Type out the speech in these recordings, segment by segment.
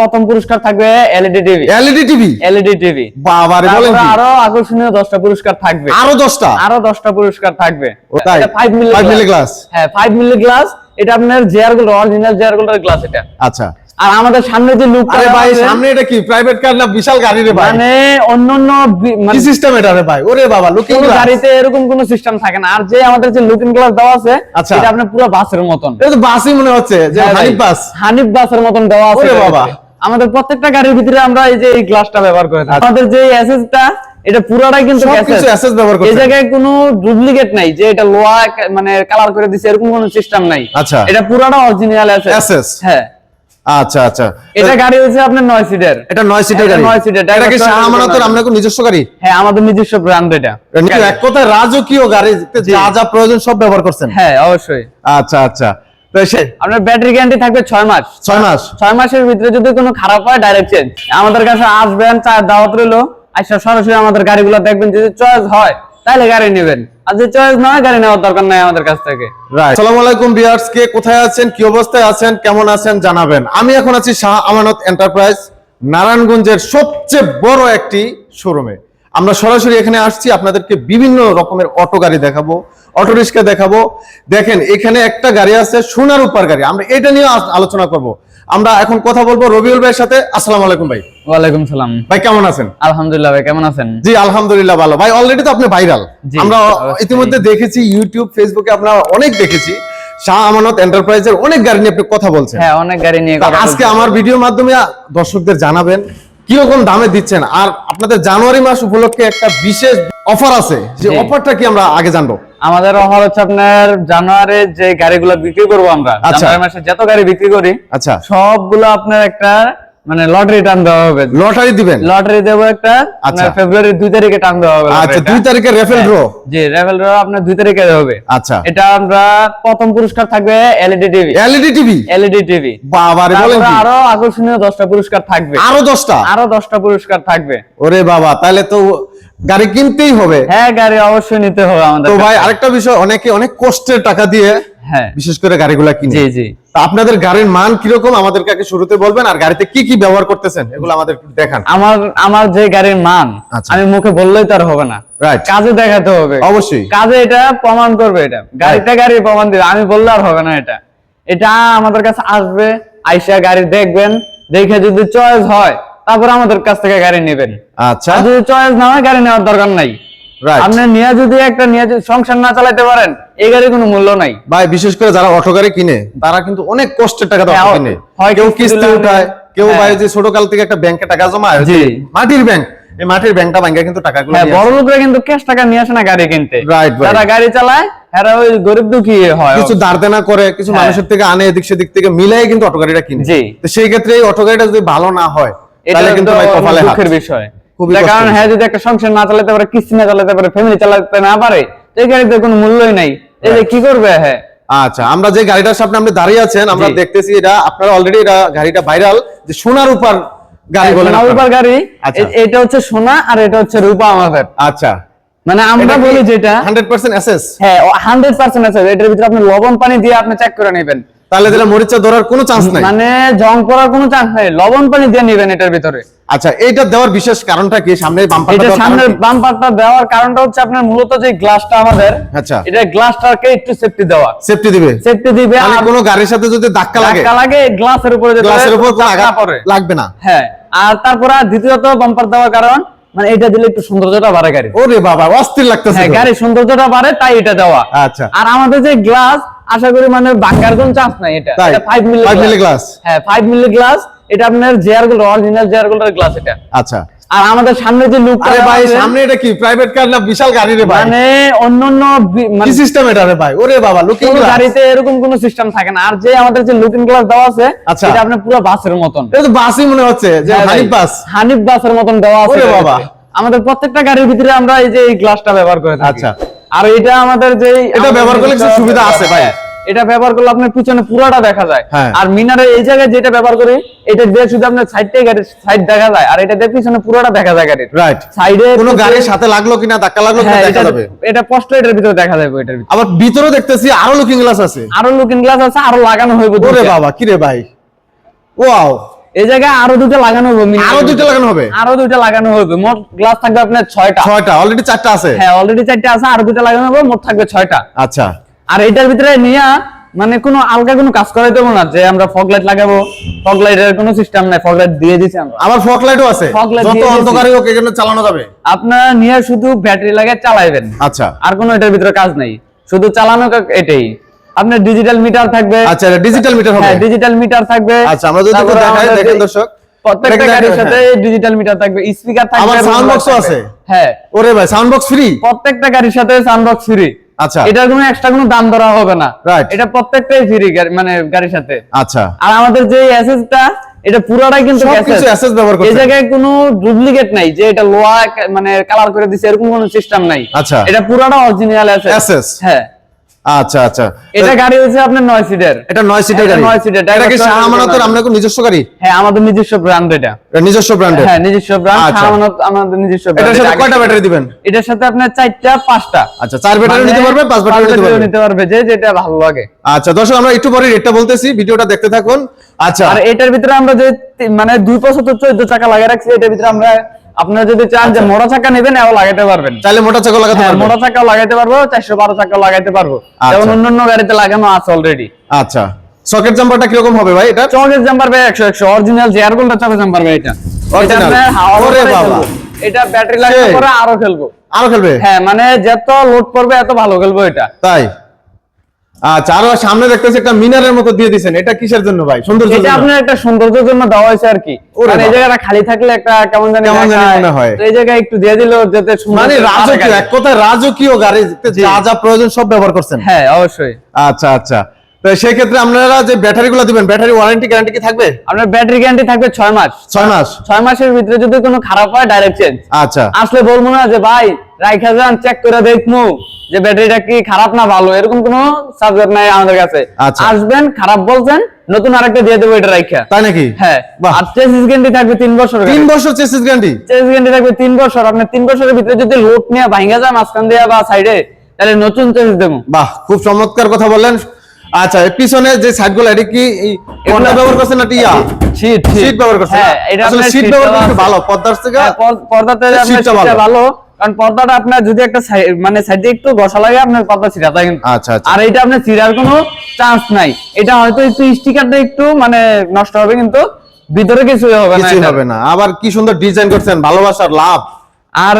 প্রথম পুরস্কার থাকবে LED TV LED TV LED TV বাবারে বলেন কি? আরও আকর্ষণীয় দশটা পুরস্কার থাকবে। আরও দশটা? আরও দশটা পুরস্কার থাকবে। তাই? Five milli Five milli glass? হ্যাঁ ফাইভ মিলি গ্লাস এটা আপনার জেয়ারগুলো অরিজিনাল জেয়ারগুলোর গ্লাস এটা। আচ্ছা। আর আমাদের সামনে যে লুক আরে ভাই সামনে এটা কি? প্রাইভেট কার না বিশাল গাড়ি রে ভাই? মানে অন্যান্য কি মানে সিস্টেম এটা রে ভাই? ওরে বাবা লুকিং কোনো গাড়িতে এরকম কোনো সিস্টেম থাকে না। আর যে আমাদের যে লুকিং গ্লাস দেওয়া আছে আচ্ছা। এটা আপনার পুরো বাসের মতন। এটা তো বাসই মনে হচ্ছে যে হ্যাঁ হানিফ বাস। হানিফ বাসের মতন দেওয়া আছে ওরে বাবা। আমাদের প্রত্যেকটা গাড়ির ভিতরে আমরা এই যে এই গ্লাসটা ব্যবহার করে থাকি। আমাদের যে এসএসটা এটা পুরোটাই কিন্তু অ্যাসেস ব্যবহার এই জায়গায় কোনো ডুপ্লিকেট নাই যে এটা কা- মানে কালার করে দিছে এরকম কোনো সিস্টেম নাই। আচ্ছা। এটা পুরোটা অরিজিনাল আছে SS হ্যাঁ। আচ্ছা আচ্ছা। এটা গাড়ি হচ্ছে আপনার নয় সিটের এটা নয় সিটের গাড়ি? নয় সিটের, এটা কি শাহ আমানতের। আমরা কোন নিজস্ব গাড়ি? হ্যাঁ আমাদের নিজস্ব ব্র্যান্ড এটা। এক কথায় রাজকীয় গাড়ি যা যা প্রয়োজন সব ব্যবহার করছেন? হ্যাঁ অবশ্যই। আচ্ছা আচ্ছা। আপনার ব্যাটারি গ্যারান্টি থাকবে ছয় মাস। ছয় মাস। ছয় মাসের ভিতরে যদি কোনো খারাপ হয় ডাইরেক্ট চেঞ্জ আমাদের কাছে আসবেন চার দাওয়াত রইল আচ্ছা সরাসরি আমাদের গাড়িগুলো দেখবেন যদি চয়েস হয় তাহলে গাড়ি নেবেন। আর যদি চয়েস না গাড়ি নেওয়ার দরকার নাই আমাদের কাছ থেকে। আসসালামু আলাইকুম ভিউয়ার্স কে কোথায় আছেন কি অবস্থায় আছেন কেমন আছেন জানাবেন। আমি এখন আছি শাহ আমানত এন্টারপ্রাইজ নারায়ণগঞ্জের সবচেয়ে বড় একটি শোরুমে আমরা সরাসরি এখানে আসছি আপনাদেরকে বিভিন্ন রকমের অটো গাড়ি দেখাবো অটো রিক্সা দেখাবো। দেখেন এখানে একটা গাড়ি আছে সোনার উপর গাড়ি। আমরা এটা নিয়ে আলোচনা করব। আমরা এখন কথা বলব রবিউল ভাইয়ের সাথে। আসসালামু আলাইকুম ভাই। ওয়ালাইকুম সালাম। ভাই কেমন আছেন? আলহামদুলিল্লাহ ভাই কেমন আছেন? জি আলহামদুলিল্লাহ ভালো। ভাই অলরেডি তো আপনি ভাইরাল আমরা ইতিমধ্যে দেখেছি ইউটিউব ফেসবুকে আপনারা অনেক দেখেছি। শাহ আমানত এন্টারপ্রাইজের অনেক গাড়ি নিয়ে আপনি কথা বলছেন। হ্যাঁ অনেক গাড়ি নিয়ে আজকে আমার ভিডিওর মাধ্যমে দর্শকদের জানাবেন কীরকম দামে দিচ্ছেন? আর আপনাদের জানুয়ারি মাস উপলক্ষে একটা বিশেষ অফার আছে। যে অফারটা কি আমরা আগে জানব? আমাদের অফার হচ্ছে আপনার জানুয়ারি যে গাড়িগুলো বিক্রি করব আমরা আচ্ছা। জানুয়ারি মাসে যত গাড়ি বিক্রি করি আচ্ছা। সবগুলো আপনার একটা মানে লটারি টান দেওয়া হবে। লটারি দিবেন? লটারি দেবো একটা আচ্ছা। আপনার ফেব্রুয়ারি দুই তারিখে টান দেওয়া হবে আচ্ছা। দুই তারিখে রেফেল ড্র জি রেভেল ড্র আপনার দুই তারিখে হবে। আচ্ছা। এটা আমরা প্রথম পুরস্কার থাকবে LED TV LED TV LED TV বাবারে বলেন কি? আরও আকর্ষণীয় দশটা পুরস্কার থাকবে। আরও দশটা? আরও দশটা পুরস্কার থাকবে। ওরে বাবা তাহলে তো গাড়ি কিনতেই হবে। হ্যাঁ গাড়ি অবশ্যই নিতে হবে আমাদের তো ভাই আরেকটা বিষয় অনেকে অনেক কষ্টের টাকা দিয়ে হ্যাঁ বিশেষ করে গাড়িগুলা কিনে। জি জি। আপনাদের গাড়ির মান কীরকম আমাদেরকে আগে শুরুতে বলবেন আর গাড়িতে কি কি ব্যবহার করতেছেন এগুলো আমাদের দেখান। আমার আমার যে গাড়ির মান আচ্ছা। আমি মুখে বললেই তার হবে না। রাইট কাজে দেখাতে হবে। অবশ্যই। কাজে এটা প্রমাণ করবে এটা। গাড়িটা গাড়ি প্রমাণ দিবে। আমি বললে আর হবে না এটা। এটা আমাদের কাছে আসবে আইসা গাড়ি দেখবেন দেখে যদি চয়েস হয় তারপর আমাদের কাছ থেকে গাড়ি নেবেন। আচ্ছা। যদি চয়েস না হয় গাড়ি নেওয়ার দরকার নাই। আপনি নিয়ে যদি একটা নিয়ে যদি সংসার না চালাতে পারেন এই গাড়ির কোনো মূল্য নাই। ভাই বিশেষ করে যারা অটো গাড়ি কিনে তারা কিন্তু অনেক কষ্টের টাকা দিয়ে হ্যাঁ, অটো কিনে। হয় কেউ কিস্তি উঠায় কেউ হ্যাঁ। ভাই যে ছোট কাল থেকে একটা ব্যাংকে টাকা জমা। মাটির ব্যাংক। এই মাটির ব্যাংকটা ভাঙ্গা কিন্তু টাকাগুলো হ্যাঁ বড় লোকরা কিন্তু ক্যাশ টাকা নিয়ে আসে না গাড়ি কিনতে। যারা গাড়ি চালায় এরা ওই গরিব দুঃখী হয় কিছু করে কিছু। মানুষের থেকে আনে এদিক সেদিক থেকে মিলাই কিন্তু অটো গাড়িটা কিনে। তো সেই ক্ষেত্রে এই অটো গাড়িটা যদি ভালো না হয় তাহলে কিন্তু ভাই কপালে দুঃখের বিষয়। কারণ হ্যাঁ যদি একটা সংসার না চালাতে পারে কিস্তি না চালাতে পারে ফ্যামিলি চালাতে না পারে এই গাড়িতে কোনো মূল্যই নাই। যে কি করবে? হ্যাঁ। আচ্ছা আমরা যে গাড়িটার সামনে আপনি দাঁড়িয়ে আছেন আমরা দেখতেছি এটা আপনারা অলরেডি এটা গাড়িটা ভাইরাল যে সোনার উপর গাড়ি বলেন সোনা আপনারা। রূপার গাড়ি। আচ্ছা। এটা হচ্ছে সোনা আর এটা হচ্ছে রূপা আমাদের। আচ্ছা। মানে আমরা বলি যেটা হান্ড্রেড পার্সেন্ট এসএস হ্যাঁ হান্ড্রেড পার্সেন্ট আছে এটার ভিতরে আপনি লবণ পানি দিয়ে আপনি চেক করে নেবেন। তাহলে দিলে মরিচা ধরার কোনো চান্স নাই? মানে জং পড়ার কোনো চান্স নাই। লবণ পানি দিয়ে নেবেন এটার ভিতরে। আচ্ছা এইটা দেওয়ার বিশেষ কারণটা কি? সামনে বাম্পারটা এটা কি? বাম্পারটা দেওয়ার কারণটা হচ্ছে আপনার মূলত যে গ্লাসটা আমাদের আচ্ছা। এটা গ্লাসটাকে একটু সেফটি দেওয়া। সেফটি দিবে? সেফটি দিবে আর কোনো গাড়ির সাথে যদি ধাক্কা লাগে? ধাক্কা লাগে গ্লাসের উপরে যেতে গ্লাসের উপর কোনো ধাক্কা আঘাত পড়ে। লাগবে না। হ্যাঁ আর তারপরে দ্বিতীয়ত বাম্পার দেওয়ার কারণ মানে এটা দিলে একটু সৌন্দর্যটা বাড়ে গাড়ি ওরে বাবা অস্থির লাগতেছে হ্যাঁ। গাড়ির সৌন্দর্যটা বাড়ে তাই এটা দেওয়া। আচ্ছা। আর আমাদের যে গ্লাস আশা করি মানে ভাঙ্গার কোন চান্স নাই এটা? এটা 5 মিলি 5 milli glass? হ্যাঁ 5 মিলি গ্লাস এটা আপনার জেয়ারগুলো অরিজিনাল জেয়ারগুলোর গ্লাস এটা। আচ্ছা। আর আমাদের সামনে যে লুক আরে ভাই সামনে এটা কি? প্রাইভেট কার না বিশাল গাড়ি রে ভাই? মানে অন্যান্য কি মানে সিস্টেম এটা রে ভাই? ওরে বাবা লুকিং কোনো গাড়িতে এরকম কোনো সিস্টেম থাকে না। আর যে আমাদের যে লুকিং গ্লাস দেওয়া আছে আচ্ছা। এটা আপনার পুরো বাসের মতন। এটা তো বাসই মনে হচ্ছে যে হ্যাঁ হানিফ বাস। হানিফ বাসের মতন দেওয়া আছে ওরে বাবা। আমাদের প্রত্যেকটা গাড়ির ভিতরে আমরা এই যে এই গ্লাসটা ব্যবহার করে থাকি। আচ্ছা। আর এটা আমাদের যে এটা ব্যবহার করলে কিছু সুবিধা আছে ভাই। এটা ব্যবহার করলে আপনার পিছনে পুরোটা দেখা যায়। হ্যাঁ। আর মিনারে এই জায়গায় যেটা ব্যবহার করি এটা দিয়ে শুধু আপনার সাইডটাই গাড়ির সাইড দেখা যায় আর এটা দিয়ে পিছনে পুরোটা দেখা যায় গাড়ির। রাইট সাইডে কোনো গাড়ির সাথে লাগল কিনা ধাক্কা লাগল কিনা হ্যাঁ দেখা যাবে। এটা স্পষ্ট এটার ভিতরে দেখা যাবে এটার ভিতরে। আবার ভিতরে দেখতেছি আরও লুকিং গ্লাস আছে। আরও লুকিং গ্লাস আছে আরও লাগানো হইব ওরে বাবা কি রে ভাই। ওয়াও এই জায়গায় আরও দুটো লাগানো হবে আরও দুইটা লাগানো হবে? আরও দুইটা লাগানো হবে মোট গ্লাস থাকবে আপনার ছয়টা। ছয়টা অলরেডি চারটা আছে? হ্যাঁ অলরেডি চারটা আছে আরও দুটো লাগানো হবে মোট থাকবে ছয়টা। আচ্ছা। আর এটার ভিতরে নিয়ে মানে কোনো আলগা কোনো কাজ করাই দেবো না যে আমরা ফগ লাইট লাগাবো। ফগ লাইটের কোনো সিস্টেম নাই ফগ লাইট দিয়ে দিছি আমরা। আবার ফক লাইটও আছে। যত। অন্ধকারই হোক এখানে চালানো যাবে। আপনারা নিয়ে শুধু ব্যাটারি লাগিয়ে চালাইবেন। আচ্ছা। আর কোনো এটার ভিতরে কাজ নাই। শুধু চালানো এটাই। আপনার ডিজিটাল মিটার থাকবে। আচ্ছা ডিজিটাল মিটার হবে। হ্যাঁ ডিজিটাল মিটার থাকবে। আচ্ছা আমরা যদি একটু দেখাই দেখেন দর্শক। প্রত্যেকটা গাড়ির সাথে হ্যাঁ। ডিজিটাল মিটার থাকবে। স্পিকার থাকবে আবার sound রুমলার box ও থাকবে। আছে? হ্যাঁ। ওরে ভাই সাউন্ড বক্স ফ্রি প্রত্যেকটা গাড়ির সাথে সাউন্ড বক্স ফ্রি আচ্ছা। এটার কোনো এক্সট্রা কোনো দাম ধরা হবে না। এটা প্রত্যেকটাই ফ্রি মানে গাড়ির সাথে। আচ্ছা। আর আমাদের যে এসএসটা এটা পুরোটাই কিন্তু অ্যাসেস ব্যবহার এই জায়গায় কোনো ডুপ্লিকেট নাই যে এটা লোয়া মানে কালার করে দিছে এরকম কোনো সিস্টেম নাই। আচ্ছা। এটা পুরোটা অরিজিনাল আছে হ্যাঁ। আচ্ছা আচ্ছা। এটা গাড়ি হচ্ছে আপনার নয় সিটের এটা নয় সিটের গাড়ি। নয় সিটের, এটা কি driver শাহ সহ আমানতের নয়। আপনার নিজস্ব গাড়ি? হ্যাঁ আমাদের নিজস্ব ব্র্যান্ড এটা। এটা নিজস্ব ব্র্যান্ডের হ্যাঁ নিজস্ব ব্র্যান্ড আচ্ছা। আমাদের নিজস্ব এটার সাথে কয়টা ব্যাটারি দিবেন? এটার সাথে আপনার চারটা পাঁচটা। আচ্ছা চার ব্যাটারি মানে নিতে পারবে পাঁচ ব্যাটারি নিতে পারবে। যে যেটা ভালো লাগে। আচ্ছা দর্শক আমরা একটু পরে রেটটা বলতেছি ভিডিওটা দেখতে থাকুন। আচ্ছা। আর এটার ভিতরে আমরা যে মানে দুই পঁচাত্তর চোদ্দ চাকা লাগিয়ে রাখছি এটার ভিতরে আমরা আপনারা যদি চান যে মোটা চাকা নেবেন এও লাগাতে পারবেন। চাইলে মোটা চাকা লাগাতে হ্যাঁ পারবে মোটা চাকাও লাগাইতে পারব চারশো বারো চাকাও লাগাইতে পারব। আচ্ছা। যেমন অন্যান্য গাড়িতে লাগানো আছে অলরেডি আচ্ছা। সকেট জাম্পারটা কীরকম হবে ভাই এটা চকের জাম্পার ভাই একশো একশো। অরিজিনাল জেয়ার গোল্ডের চকের জাম্পার ভাই এটা। হাওয়ার ওরে বাবা। এটা ব্যাটারি লাগানোর। পরে আরও খেলব আরও খেলবে হ্যাঁ মানে যত লোড করবে এত ভালো খেলব এটা। তাই? আচ্ছা আরও সামনে দেখতেছি একটা মিনারের মতো দিয়ে দিছেন এটা কিসের জন্য ভাই সুন্দর এটা আপনার একটা সৌন্দর্যের জন্য দেওয়া হয়েছে আর কি মানে এই জায়গাটা খালি থাকলে একটা কেমন জানি কেমন জানি। মনে হয়। তো এই জায়গায় একটু দিয়ে দিল যাতে মানে রাজকীয়। এক কথায় রাজকীয় গাড়ি। যা যা প্রয়োজন সব ব্যবহার করছেন হ্যাঁ অবশ্যই আচ্ছা আচ্ছা তো সেই ক্ষেত্রে আপনারা যে ব্যাটারি গুলো দিবেন ব্যাটারি ওয়ারেন্টি গ্যারান্টি কি থাকবে? আপনার ব্যাটারি গ্যারান্টি থাকবে ছয় মাস। ছয় মাস। ছয় মাসের ভিতরে যদি কোনো খারাপ হয় ডাইরেক্ট চেঞ্জ আচ্ছা। আসলে বলব না যে ভাই রাইখা যান চেক করে দেখব যে ব্যাটারিটা কি খারাপ না ভালো। এরকম কোনো সাবজেক্ট নাই আমাদের কাছে। আচ্ছা। আসবেন খারাপ বলছেন নতুন আরেকটা দিয়ে দেবো এটা রাইখা। তাই নাকি? হ্যাঁ। আর চেসিস গ্যারান্টি থাকবে তিন বছর তিন বছর চেসিস গ্যারান্টি চেসিস গ্যারান্টি থাকবে তিন বছর। আপনি তিন বছরের ভিতরে যদি লোড নিয়ে ভাঙ্গা যায় মাঝখান দিয়ে বা সাইডে তাহলে নতুন চেসিস দেবো। বাহ খুব চমৎকার কথা বললেন। আচ্ছা পিছনে যে সাইডগুলো এটা কি কোনটা ব্যবহার করছেন না টিয়া শীত সিট ব্যবহার করছেন হ্যাঁ এটা আসলে seat ব্যবহার করতে ভালো পর্দার থেকে হ্যাঁ, পর্দাতে আপনার ভালো। কারণ পর্দাটা আপনার যদি একটা মানে সাইডে একটু ঘষা লাগে আপনার পর্দা ছিঁড়া যায় কিন্তু। আচ্ছা, আচ্ছা। আর এটা আপনার ছিঁড়ার কোনো চান্স নাই। এটা হয়তো একটু স্টিকারটা একটু মানে নষ্ট হবে কিন্তু ভিতরে কিছু হবে না হবে না। আবার কি সুন্দর ডিজাইন করছেন ভালোবাসার লাভ। আর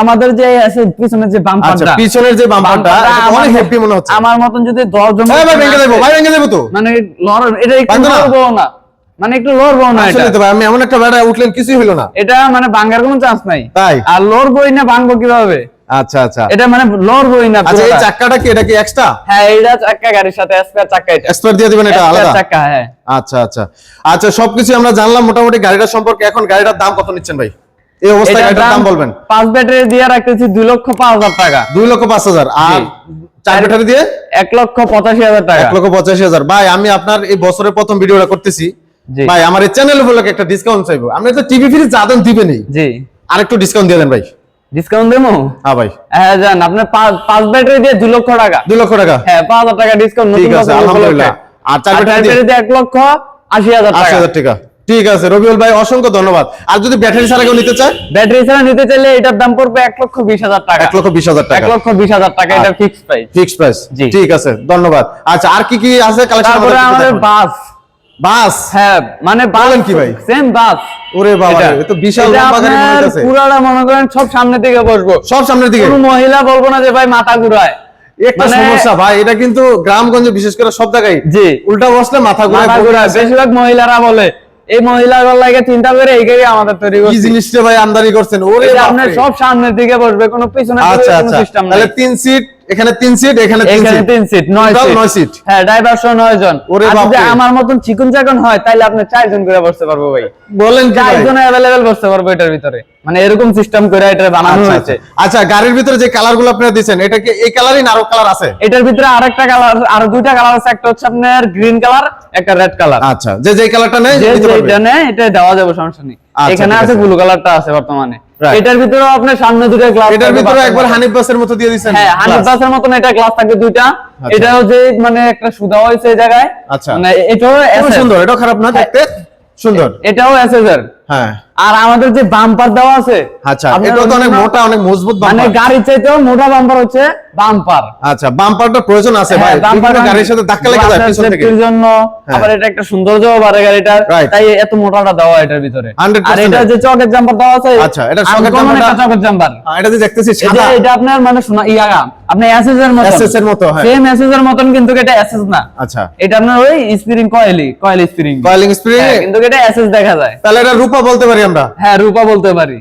আমাদের যে আছে পিছনের যে আচ্ছা বাম্পারটা পিছনের যে বাম্পারটা অনেক হেভি মনে হচ্ছে। আমার মতন যদি 10 জন ভাই ভাই ভেঙে দেবো ভাই ভেঙে দেবো তো। মানে লড় এটা একটু? লড়বো না? মানে একটু লড়বো না এটা। আসলে তো ভাই আমি এমন একটা ব্যাটা উঠলেন কিছুই হলো না। এটা মানে ভাঙার কোনো চান্স নাই। তাই? আর লড়বই না ভাঙবো কীভাবে? আচ্ছা আচ্ছা। এটা মানে লড়বই না আচ্ছা এই। চাক্কাটা কি এটা কি এক্সট্রা হ্যাঁ এটা চাক্কা গাড়ির সাথে স্পেয়ার চাক্কা এটা। এক্সপার্ট দিয়ে দিবেন এটা আলাদা? চাক্কা হ্যাঁ। আচ্ছা আচ্ছা। আচ্ছা সবকিছু আমরা জানলাম মোটামুটি গাড়িটার সম্পর্কে। এখন গাড়িটার দাম কত নিচ্ছেন ভাই? এই অবস্থায় গাড়িটার দাম বলবেন? পাঁচ ব্যাটারি দিয়ে রাখতেছি দুই লক্ষ পাঁচ হাজার টাকা। দুই লক্ষ পাঁচ হাজার। আর চার ব্যাটারি দিয়ে? এক লক্ষ পঁচাশি হাজার টাকা। এক লক্ষ পঁচাশি হাজার। ভাই আমি আপনার এই বছরের প্রথম ভিডিওটা করতেছি। ভাই আমার এই চ্যানেল উপলক্ষে একটা ডিসকাউন্ট চাইব। আপনি তো টিভি ফ্রিজ যা দেন দিবেনই। জি। আর একটু ডিসকাউন্ট দিয়ে দেন ভাই। ডিসকাউন্ট দেবো? হ্যাঁ ভাই। হ্যাঁ জান আপনার পাঁচ ব্যাটারি দিয়ে দুই লক্ষ টাকা। দুই লক্ষ টাকা। হ্যাঁ পাঁচ হাজার টাকা ডিসকাউন্ট ঠিক আছে, আলহামদুলিল্লাহ। আর চার ব্যাটারি দিয়ে? এক লক্ষ আশি হাজার আশি হাজার টাকা। ঠিক আছে রবিউল ভাই অসংখ্য ধন্যবাদ। আর যদি ব্যাটারি ছাড়া কেউ নিতে চায়? ব্যাটারি ছাড়া নিতে চাইলে এটার দাম পড়বে এক লক্ষ বিশ হাজার টাকা। এক লক্ষ বিশ হাজার টাকা। এক লক্ষ বিশ হাজার টাকা এটা ফিক্স প্রাইস ফিক্স প্রাইস জি। ঠিক আছে ধন্যবাদ। আচ্ছা আর কি কি আছে কালেকশন তারপরে আমাদের বাস। বাস? হ্যাঁ মানে বলেন কি ভাই? সেম বাস। ওরে বাবা তো বিশাল লম্বা গাড়ি মনে। পুরাটা মনে করেন সব সামনে থেকে বসবো। সব সামনের দিকে? কোনো মহিলা বলব না যে ভাই মাথা ঘুরায়। একটা মানে- সমস্যা ভাই এটা কিন্তু গ্রামগঞ্জে বিশেষ করে সব জায়গায় জি। উল্টা বসলে মাথা ঘুরে মাথা ঘুরায়। বেশিরভাগ মহিলারা বলে এই মহিলাগুলো লাগে চিন্তা করে এই গাড়ি আমাদের তৈরি করছে। জিনিসটা ভাই আমদানি করছেন? ওরে আপনি সব সামনের দিকে বসবে কোনো পিছনে আচ্ছা কোনো আচ্ছা। সিস্টেম নাই। তাহলে তিন সিট এখানে তিন সিট এখানে তিন সিট নয় সিট নয় সিট হ্যাঁ ড্রাইভার সহ নয় জন। যদি আমার মতন চিকুন চাকন হয় তাহলে আপনি চারজন করে বসতে পারব ভাই। বলেন চারজন অ্যাভেলেবেল বসতে পারব এটার ভিতরে। মানে এরকম সিস্টেম করে এটা বানানো আচ্ছা, হয়েছে। আচ্ছা। আচ্ছা গাড়ির ভিতরে যে কালারগুলো আপনারা দিচ্ছেন এটা কি এই কালারই না আরও কালার আছে? এটার ভিতরে আরেকটা কালার আরও দুইটা কালার আছে। একটা হচ্ছে আপনার গ্রিন কালার একটা রেড কালার আচ্ছা যে যে কালারটা নেই যে যেটা নেয় এটা দেওয়া যাবে সমস্যা নেই। আচ্ছা, এখানে আছে। ব্লু কালারটা আছে বর্তমানে. এটার ভিতরেও আপনার সামনে দুটো গ্লাস এটার ভিতরে একবার হানিফ বাসের মতো দিয়ে দিয়েছেন হ্যাঁ হানিফ বাসের মতন এটা গ্লাস থাকে দুইটা। আচ্ছা। এটাও যে মানে একটা সুদা হয়েছে এই জায়গায়। আচ্ছা। মানে এটাও এত সুন্দর এটাও খারাপ না দেখতে সুন্দর। এটাও এসএসআর হ্যাঁ। আর আমাদের যে বাম্পার দেওয়া আছে আচ্ছা এটা তো অনেক মোটা অনেক মজবুত মানে বাম্পার গাড়ির চাইতেও মোটা বাম্পার হচ্ছে বাম্পার আচ্ছা বাম্পারটা প্রয়োজন আছে ভাই। হ্যাঁ, bumper বিভিন্ন মানে গাড়ির সাথে ধাক্কা লেগে যায় পিছন থেকে। জন্য হ্যাঁ। আবার এটা একটা সৌন্দর্য বাড়ে গাড়িটার। তাই এত মোটাটা দেওয়া এটার ভিতরে। আর এটা যে চকের জাম্পার দেওয়া আছে আচ্ছা, এটা চকের জাম্পার এটা যে দেখতেছি সাদা। এটা আপনার মানে শোনা ইয়া আপনি এসএস এর মতন। SS এর মতো, হ্যাঁ। সেম এসএস এর মতন কিন্তু এটা এসএস না। আচ্ছা। এটা আপনার ওই স্প্রিং কয়েলই কয়েল স্প্রিং কয়েলিং স্প্রিং কিন্তু এটা এসএস দেখা যায়। তাহলে এটা রূপা বলতে পারি আমরা? হ্যাঁ রূপা বলতে পারি.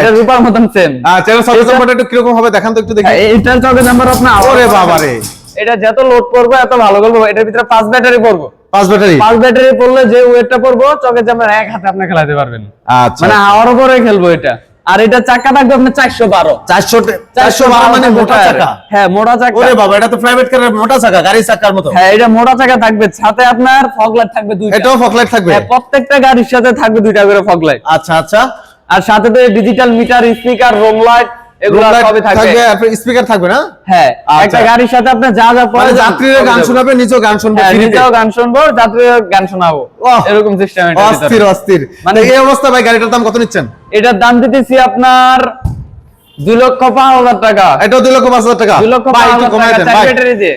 এটা রূপার মতন সেম আচ্ছা এটা একটু কীরকম হবে দেখান তো একটু দেখি। এটার চকের জাম্পার আপনার ওরে বাবারে। এটা যত লোড করব এত ভালো করব এটার ভিতরে পাঁচ ব্যাটারি পড়ব। পাঁচ ব্যাটারি পাঁচ ব্যাটারি পড়লে যে ওয়েটটা পড়ব চকের আমরা এক হাতে আপনি খেলাতে পারবেন। আচ্ছা। মানে হাওয়ার উপরে খেলব এটা। আর এটা চাকা থাকবে আপনার চারশো বারো। চারশো চারশো বারো মানে মোটা চাকা? হ্যাঁ মোটা চাকা। ওরে বাবা এটা তো প্রাইভেট কারের মোটা চাকা গাড়ির চাকার মতো। হ্যাঁ এটা মোটা চাকা থাকবে। সাথে আপনার ফগলাইট থাকবে দুইটা। এটাও ফকলাইট থাকবে? হ্যাঁ, প্রত্যেকটা গাড়ির সাথে থাকবে দুইটা করে ফগলাইট আচ্ছা আচ্ছা। আর সাথে তো digital meter speaker room light এগুলো সবই থাকবে। থাকবে স্পিকার থাকবে না? হ্যাঁ। একটা গাড়ির সাথে আপনার যা যা যাত্রীরা গান শোনাবে নিজেও গান শুনবে নিজেও গান শুনব যাত্রীরা গান শোনাবো। এরকম সিস্টেম অস্থির অস্থির। মানে এই অবস্থা ভাই গাড়িটার দাম কত নিচ্ছেন? এটার দাম দিতেছি আপনার দুই লক্ষ পাঁচ হাজার টাকা। এটাও দুই লক্ষ পাঁচ হাজার টাকা? দুই লক্ষ পাঁচ হাজার টাকা চার ব্যাটারি দিয়ে।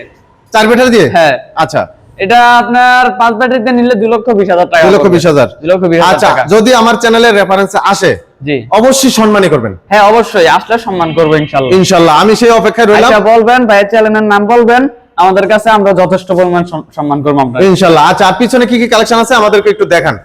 চার ব্যাটারি দিয়ে? হ্যাঁ। আচ্ছা। এটা আপনার পাঁচ ব্যাটারিতে নিলে দুই লক্ষ বিশ হাজার টাকা দুই লক্ষ বিশ হাজার। দুই লক্ষ বিশ হাজার আচ্ছা যদি আমার চ্যানেলের রেফারেন্স আসে জি। অবশ্যই সম্মানই করবেন। হ্যাঁ অবশ্যই। আসলে সম্মান করব ইনশাল্লাহ ইনশাল্লাহ আমি সেই অপেক্ষায় রইলাম। আচ্ছা বলবেন ভাই চ্যানেলের নাম বলবেন। আমাদের কাছে আমরা যথেষ্ট পরিমাণ সম- সম্মান করব আমরা। ইনশাল্লাহ আচ্ছা আর পিছনে কি কি কালেকশন আছে আমাদেরকে একটু দেখান।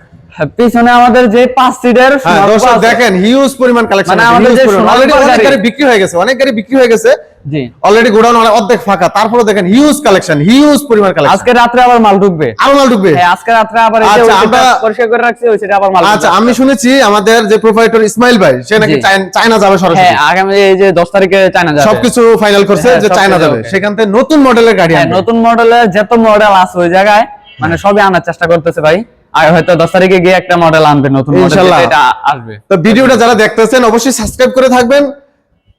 পিছনে আমাদের যে পাঁচ সিটের হ্যাঁ দর্শক দেখেন হিউজ পরিমাণ কালেকশন মানে আমাদের যে অলরেডি অনেক গাড়ি- বিক্রি হয়ে গেছে অনেক গাড়ি বিক্রি হয়ে গেছে। জি। অলরেডি গোডাউন অর্ধেক ফাঁকা তারপরে দেখেন হিউজ কালেকশন হিউজ পরিমাণ কালেকশন আজকে রাত্রে আবার মাল ঢুকবে। আরও মাল ঢুকবে? হ্যাঁ আজকে রাত্রে আবার এই যে আচ্ছা, আমরা- পরিষ্কার করে রাখছি ওই সেটা আবার মাল আচ্ছা আমি শুনেছি আমাদের যে প্রোপাইটর ইসমাইল ভাই সে নাকি চায়না যাবে সরাসরি। হ্যাঁ আগামী এই যে দশ তারিখে চায়না যাবে। সবকিছু ফাইনাল করছে হ্যাঁ, যে চায়না যাবে। সেখান থেকে নতুন মডেলের গাড়ি হ্যাঁ আনবে। নতুন মডেলের যত মডেল আছে ওই জায়গায় মানে সবই আনার চেষ্টা করতেছে ভাই। আর হয়তো দশ তারিখে গিয়ে একটা মডেল আনবে নতুন মডেল এটা আসবে। তো ভিডিওটা যারা দেখতেছেন অবশ্যই সাবস্ক্রাইব করে থাকবেন।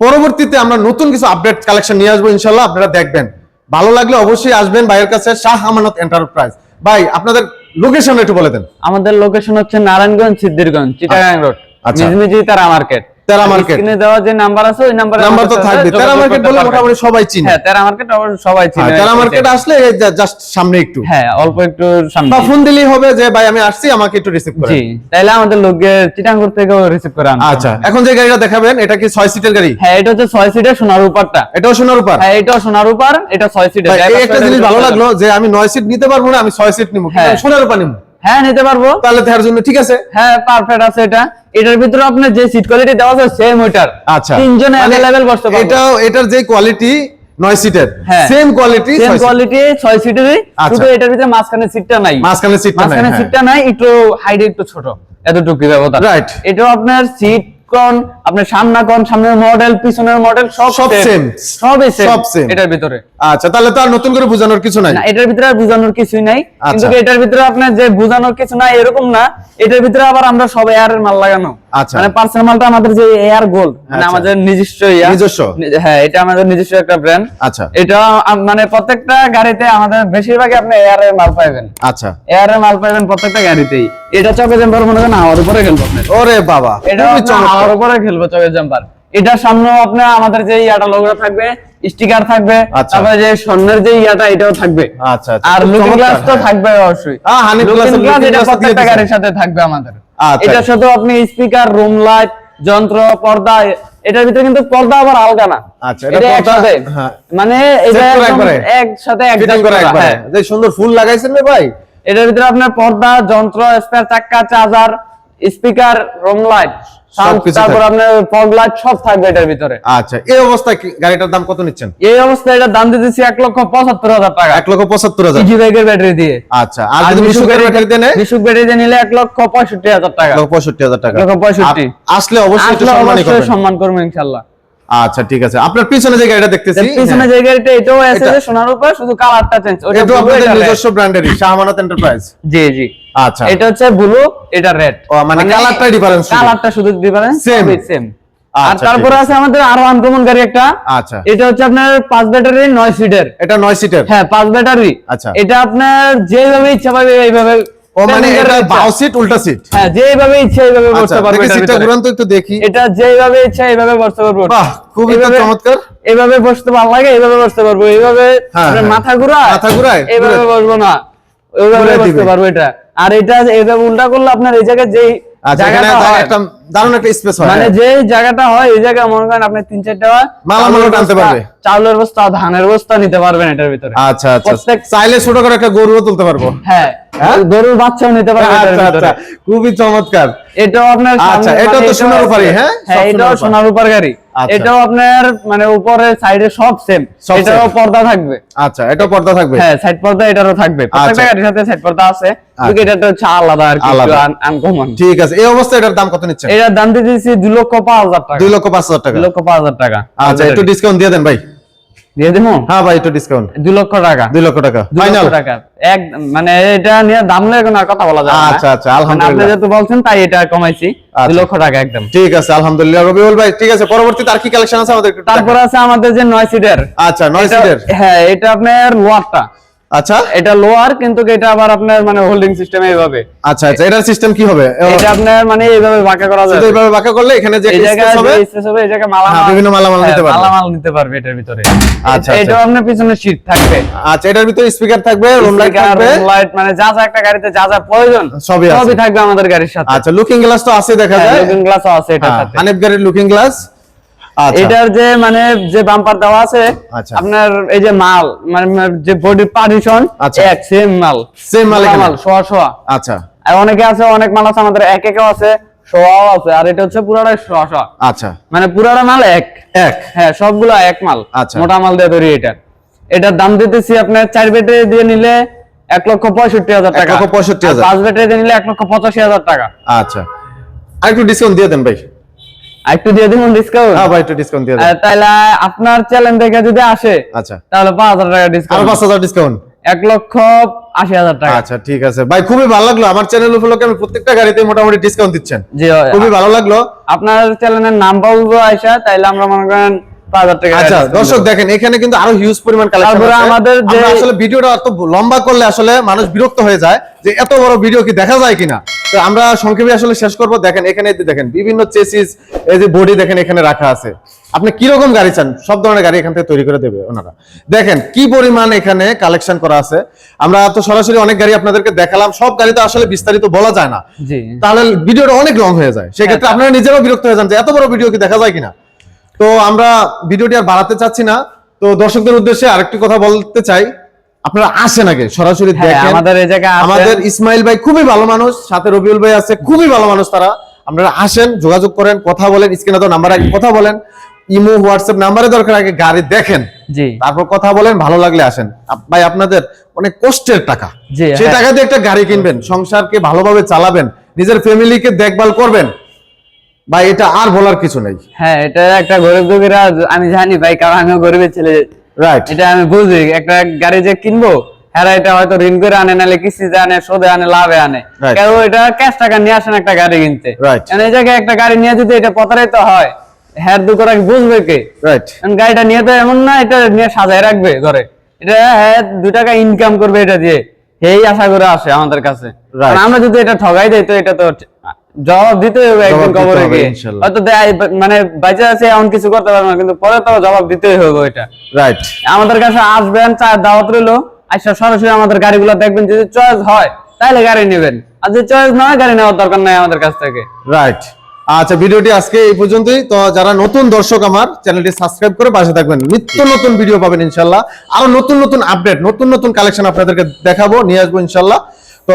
পরবর্তীতে আমরা নতুন কিছু আপডেট কালেকশন নিয়ে আসব ইনশাল্লাহ আপনারা দেখবেন। ভালো লাগলে অবশ্যই আসবেন ভাইয়ের কাছে শাহ আমানত এন্টারপ্রাইজ ভাই আপনাদের লোকেশন একটু বলে দেন। আমাদের লোকেশন হচ্ছে নারায়ণগঞ্জ সিদ্ধিরগঞ্জ চিটাগাং রোড আচ্ছা। মিজমিজি তারা মার্কেট তেরা মার্কেট। স্ক্রিনে দেওয়া যে নাম্বার আছে ওই নাম্বারে নাম্বার তো থাকবে। তেরা মার্কেট বলে মোটামুটি সবাই চিনে। হ্যাঁ তেরা মার্কেট সবাই চিনে। হ্যাঁ, তেরা মার্কেট আসলে জাস্ট সামনে একটু। হ্যাঁ অল্প একটু সামনে। বা ফোন দিলেই হবে যে ভাই আমি আসছি আমাকে একটু রিসিভ করে জি তাইলে আমাদের লোককে চিটাঙ্গুর থেকেও রিসিভ আচ্ছা এখন যে গাড়িটা দেখাবেন এটা কি সিটের গাড়ি? হ্যাঁ এটা হচ্ছে সিটের সোনার উপারটা। এটাও সোনার উপর? হ্যাঁ এটাও সোনার উপার এটা সিটের একটা জিনিস ভালো লাগল যে আমি নয় সিট নিতে পারব না আমি ছয় সিট নিবো। হ্যাঁ। সোনার উপর নিবো। হ্যাঁ নিতে পারব। তাহলে তার জন্য ঠিক আছে। হ্যাঁ পারফেক্ট আছে এটা। এটার ভিতরে আপনার যে সিট কোয়ালিটি দেওয়া আছে সেম ওইটার। আচ্ছা। তিনজনে अवेलेबल বসতে পারবে। এটাও এটার যে কোয়ালিটি নয় সিটের হ্যাঁ। সেম কোয়ালিটি সেম কোয়ালিটি ছয় সিটেরই আচ্ছা। শুধু এটার ভিতরে মাঝখানে সিটটা নাই। মাঝখানে সিটটা নাই মাঝখানে হ্যাঁ। সিটটা নাই একটু হাইট একটু ছোট। এতটুকু ব্যবধান। রাইট এটা আপনার সিট কোন আপনার সামনা কোন সামনের মডেল পিছনের মডেল সব সব সেম। সবই সেম সব সেম এটার ভিতরে। আচ্ছা তাহলে তো আর নতুন করে বোঝানোর কিছু নাই। না এটার ভিতরে আর বোঝানোর কিছুই নাই। কিন্তু আচ্ছা। এটার ভিতরে আপনার যে বোঝানোর কিছু নাই এরকম না। এটার ভিতরে আবার আমরা সব এয়ারের মাল লাগানো। আচ্ছা। মানে পার্সোনাল মালটা আমাদের যে এয়ার গোল্ড মানে আচ্ছা। আমাদের নিজস্ব ইয়া নিজস্ব? হ্যাঁ এটা আমাদের নিজস্ব একটা ব্র্যান্ড আচ্ছা এটা মানে প্রত্যেকটা গাড়িতে আমাদের বেশিরভাগই আপনি এয়ারের মাল পাইবেন আচ্ছা এয়ারের মাল পাইবেন প্রত্যেকটা গাড়িতেই এটা চকে জাম্পার মনে করেন হাওয়ার উপরে খেলব ওরে বাবা এটা। হাওয়ার উপরে খেলব জাম্পার এটার সামনে আপনার আমাদের যে ইয়াটা লোগো থাকবে স্টিকার থাকবে আচ্ছা। তারপরে যে স্বর্ণের যে ইয়াটা এটাও থাকবে আচ্ছা আচ্ছা। আর লুকিং গ্লাস তো। থাকবে অবশ্যই হ্যাঁ, গ্লাস এটা প্রত্যেকটা গাড়ির সাথে থাকবে আমাদের। এটার সাথে আপনি স্পিকার রুম লাইট যন্ত্র পর্দা এটার ভিতরে কিন্তু পর্দা আবার আলগা না আচ্ছা, এটা একসাথে হ্যাঁ। মানে এটা? একসাথে একবারে হ্যাঁ। যে সুন্দর ফুল লাগাইছেন ভাই এটার ভিতরে আপনার পর্দা যন্ত্র স্পেয়ার চাকা চার্জার স্পিকার রুম লাইট তারপর আপনার ফগ লাইট সব থাকবে এটার ভিতরে। আচ্ছা এই অবস্থায় গাড়িটার দাম কত নিচ্ছেন? এই অবস্থায় এটা দাম দিতেছি এক লক্ষ পঁচাত্তর হাজার টাকা। এক লক্ষ পঁচাত্তর হাজার। ইজি বাইকের ব্যাটারি দিয়ে। আচ্ছা আর যদি ব্যাটারি দেন বিশুক ব্যাটারি দিয়ে নিলে এক লক্ষ পঁয়ষট্টি হাজার টাকা। লক্ষ পঁয়ষট্টি হাজার টাকা। লক্ষ পঁয়ষট্টি। আসলে অবশ্যই করবেন। সম্মান করব ইনশাল্লাহ। আচ্ছা ঠিক আছে। আপনার পিছনে যে গাড়িটা দেখতেছি পিছনে যে গাড়িটা এটাও আছে যে সোনার উপর শুধু কালারটা চেঞ্জ ওটা আপনাদের নিজস্ব ব্র্যান্ডেরই শাহমানত এন্টারপ্রাইজ জি জি। আচ্ছা এটা হচ্ছে ব্লু এটা রেড ও, মানে কালারটাই difference শুধু। কালারটা শুধু ডিফারেন্স। সেম আচ্ছা, আর তারপরে আছে আমাদের আরও আনকমন গাড়ি একটা আচ্ছা এটা হচ্ছে আপনার পাঁচ ব্যাটারি নয় সিটের এটা নয় সিটের হ্যাঁ পাঁচ ব্যাটারি আচ্ছা। এটা আপনার যেভাবে ইচ্ছা পাবে এইভাবে ও মানে এটা বাউ সিট উল্টা সিট হ্যাঁ যেভাবে ইচ্ছা এইভাবে আচ্ছা বসতে পারবে দেখি সিটটা। ঘুরান তো একটু দেখি এটা যেভাবে ইচ্ছা এইভাবে বসতে পারব বাহ, খুবই তো এইভাবে- চমৎকার। এইভাবে বসতে ভালো লাগে এইভাবে বসতে পারব এইভাবে হ্যাঁ, হ্যাঁ। মাথা ঘুরায় মাথা ঘুরায়? এইভাবে বসবো না ওইভাবে ঘুরায় বসতে। পারব এটা আর এটা এইভাবে উল্টা করলে আপনার এই জায়গায় যেই আচ্ছা এখানে জায়গাটা একটা দারুণ একটা স্পেস হয় মানে। যে জায়গাটা হয় এই জায়গায় মনে করেন আপনি তিন চারটা মালামালও টানতে পারবে। চাউলের বস্তা ধানের বস্তা নিতে পারবেন এটার ভিতরে আচ্ছা আচ্ছা চাইলে ছোট করে একটা গরুও তুলতে পারব হ্যাঁ হ্যাঁ? গরুর বাচ্চাও নিতে পারবে আচ্ছা। আচ্ছা খুবই চমৎকার এটাও আপনার আচ্ছা, এটাও মানে তো সোনার উপরই, হ্যাঁ? হ্যাঁ এটাও সোনার উপর। গাড়ি। এটাও আপনার মানে উপরে সাইডে সব সেম এটাও পর্দা থাকবে। আচ্ছা এটাও পর্দা থাকবে? হ্যাঁ সাইড পর্দা এটারও থাকবে। প্রত্যেকটা আচ্ছা। গাড়ির সাথে সাইড পর্দা আছে। আচ্ছা। কিন্তু এটা তো হচ্ছে আলাদা আর কি। আনকমন ঠিক আছে এই অবস্থায় এটার দাম কত নিচ্ছেন? এটার দাম দিতেছি দুই লক্ষ পাঁচ হাজার টাকা। দুই লক্ষ পাঁচ হাজার টাকা। দুই লক্ষ পাঁচ হাজার টাকা। আচ্ছা একটু ডিসকাউন্ট দিয়ে দেন ভাই। দিয়ে দেবো? হ্যাঁ ভাই একটু ডিসকাউন্ট দুই লক্ষ টাকা। দুই লক্ষ টাকা। ফাইনাল টাকা। এক মানে এটা নিয়ে দাম নিয়ে আর কথা বলা যায় আচ্ছা, আচ্ছা, মানে আলহামদুলিল্লাহ। আপনি যেহেতু বলছেন তাই এটা কমাইছি। দুই আচ্ছা। লক্ষ টাকা একদম। ঠিক আছে আলহামদুলিল্লাহ। রবিউল ভাই ঠিক আছে পরবর্তীতে আর কি কালেকশন আছে আমাদের তারপর আছে আমাদের যে নয় সিটার আচ্ছা নয় সিটার হ্যাঁ এটা আপনার লোয়ারটা আচ্ছা। এটা লোয়ার কিন্তু এটা আবার আপনার মানে হোল্ডিং সিস্টেম এইভাবে? আচ্ছা আচ্ছা এটার সিস্টেম কি হবে? এটা আপনার মানে এইভাবে বাঁকা করা যাবে। এইভাবে বাঁকা করলে এখানে যে space হবে space হবে এই জায়গায় মালামাল হ্যাঁ, বিভিন্ন মালামাল হ্যাঁ, নিতে পারবে। মালামাল নিতে পারবে এটার ভিতরে। আচ্ছা, এটা- আচ্ছা। আপনার পিছনে সিট থাকবে। আচ্ছা এটার ভিতরে স্পিকার থাকবে রুম লাইট থাকবে। room light, মানে যা যা একটা গাড়িতে যা যা প্রয়োজন সবই আছে। সবই থাকবে আমাদের গাড়ির সাথে। আচ্ছা লুকিং গ্লাস তো আছে দেখা যায়। লুকিং গ্লাসও আছে এটার হ্যাঁ, সাথে। হানিফ গাড়ির লুকিং গ্লাস এটার যে মানে যে বাম্পার দেওয়া আছে আচ্ছা। আপনার এই যে মাল মানে যে বডি পার্টিশন আচ্ছা। এক সেম মাল। Same মাল মাল সোয়া সোয়া। আচ্ছা। আর অনেকে আছে অনেক মাল আছে আমাদের এক একেও আছে সোয়াও আছে আর এটা হচ্ছে পুরাটাই সোয়া সোয়া। আচ্ছা। মানে পুরাটা মাল এক। এক? হ্যাঁ সবগুলো এক মাল। আচ্ছা। মোটা মাল দিয়ে তৈরি এটা। এটার দাম দিতেছি আপনার চার বেটে দিয়ে নিলে এক লক্ষ পঁয়ষট্টি হাজার টাকা। পঁয়ষট্টি হাজার। পাঁচ বেটে দিয়ে নিলে এক লক্ষ পঁচাশি হাজার টাকা। আচ্ছা। আর একটু ডিসকাউন্ট দিয়ে দেন ভাই। একটু দিয়ে দিন ডিসকাউন্ট হ্যাঁ ভাই একটু ডিসকাউন্ট দিয়ে দেন। তাহলে আপনার চ্যানেল থেকে যদি আসে আচ্ছা। তাহলে পাঁচ হাজার টাকা ডিসকাউন্ট পাঁচ হাজার ডিসকাউন্ট এক লক্ষ আশি হাজার টাকা। আচ্ছা ঠিক আছে। ভাই খুবই ভালো লাগল। আমার চ্যানেল উপলক্ষে আমি প্রত্যেকটা গাড়িতে মোটামুটি ডিসকাউন্ট দিচ্ছেন। জি খুবই ভালো লাগল। আপনার চ্যানেলের নাম বলব আয়সা তাইলে আমরা মনে করেন টাকা আচ্ছা দর্শক দেখেন এখানে কিন্তু আরও হিউজ পরিমাণ কালেকশন আছে। আমাদের যে- আমরা আসলে ভিডিওটা এত লম্বা করলে আসলে মানুষ বিরক্ত হয়ে যায় যে এত বড় ভিডিও কি দেখা যায় কিনা। তো আমরা সংক্ষেপে আসলে শেষ করব। দেখেন এখানে দেখেন বিভিন্ন চেসিস এই যে বডি দেখেন এখানে রাখা আছে। আপনি কি রকম গাড়ি চান? সব ধরনের গাড়ি এখান থেকে তৈরি করে দেবে ওনারা। দেখেন কি পরিমাণ এখানে কালেকশন করা আছে। আমরা তো সরাসরি অনেক গাড়ি আপনাদেরকে দেখালাম। সব গাড়ি তো আসলে বিস্তারিত বলা যায় না। তাহলে ভিডিওটা অনেক লং হয়ে যায়। সেক্ষেত্রে হ্যাঁ, আপনারা নিজেরাও বিরক্ত হয়ে যান যে এত বড় ভিডিও কি দেখা যায় কিনা। তো আমরা ভিডিওটি আর বাড়াতে চাচ্ছি না। তো দর্শকদের উদ্দেশ্যে আরেকটি কথা বলতে চাই। আপনারা আসেন আগে সরাসরি হ্যাঁ, দেখেন। আমাদের এই জায়গায় আমাদের ইসমাইল ভাই খুবই ভালো মানুষ সাথে রবিউল ভাই আছে খুবই ভালো মানুষ তারা। আপনারা আসেন যোগাযোগ করেন কথা বলেন স্ক্রিনে তো নাম্বার আগে কথা বলেন। ইমো হোয়াটসঅ্যাপ নাম্বারে দরকার আগে গাড়ি দেখেন। জি। তারপর কথা বলেন ভালো লাগলে আসেন। ভাই আপনাদের অনেক কষ্টের টাকা। সেই হ্যাঁ। টাকা দিয়ে একটা গাড়ি কিনবেন সংসারকে ভালোভাবে চালাবেন নিজের ফ্যামিলিকে দেখভাল করবেন। ভাই এটা আর বলার কিছু নেই। হ্যাঁ এটা একটা গরিব দুঃখীরা আমি জানি ভাই কারণ আমিও গরিবের ছেলে। রাইট এটা আমি বুঝি একটা গাড়ি যে কিনবো হ্যাঁ এটা হয়তো ঋণ করে আনে নাহলে কিস্তিতে আনে সুদে আনে লাভে আনে. কেউ এটা ক্যাশ টাকা নিয়ে আসেন একটা গাড়ি কিনতে। এই জায়গায় একটা গাড়ি নিয়ে যদি এটা প্রতারিত হয় হ্যার দুঃখ বুঝবে কে? রাইট গাড়িটা নিয়ে তো এমন না এটা নিয়ে সাজায় রাখবে ঘরে। এটা হ্যাঁ দু টাকা ইনকাম করবে এটা দিয়ে। এই আশা করে আসে আমাদের কাছে। আমরা যদি এটা ঠগাই দেই তো এটা তো জবাব দিতে হবে একদিন কবরে গিয়ে। হয়তো দেয় মানে বাইচে আছে এমন কিছু করতে পারবে না কিন্তু পরে তো জবাব দিতেই হবে এটা রাইট আমাদের কাছে আসবেন চার দাওয়াত রইল। আচ্ছা সরাসরি আমাদের গাড়িগুলো দেখবেন যদি চয়েস হয় তাহলে গাড়ি নেবেন। আর যদি চয়েস না হয় গাড়ি নেওয়ার দরকার নাই আমাদের কাছ থেকে। রাইট আচ্ছা ভিডিওটি আজকে এই পর্যন্তই। তো যারা নতুন দর্শক আমার চ্যানেলটি সাবস্ক্রাইব করে পাশে থাকবেন। নিত্য নতুন ভিডিও পাবেন ইনশাল্লাহ। আরও নতুন নতুন আপডেট নতুন নতুন কালেকশন আপনাদেরকে দেখাবো নিয়ে আসব ইনশাল্লাহ। তো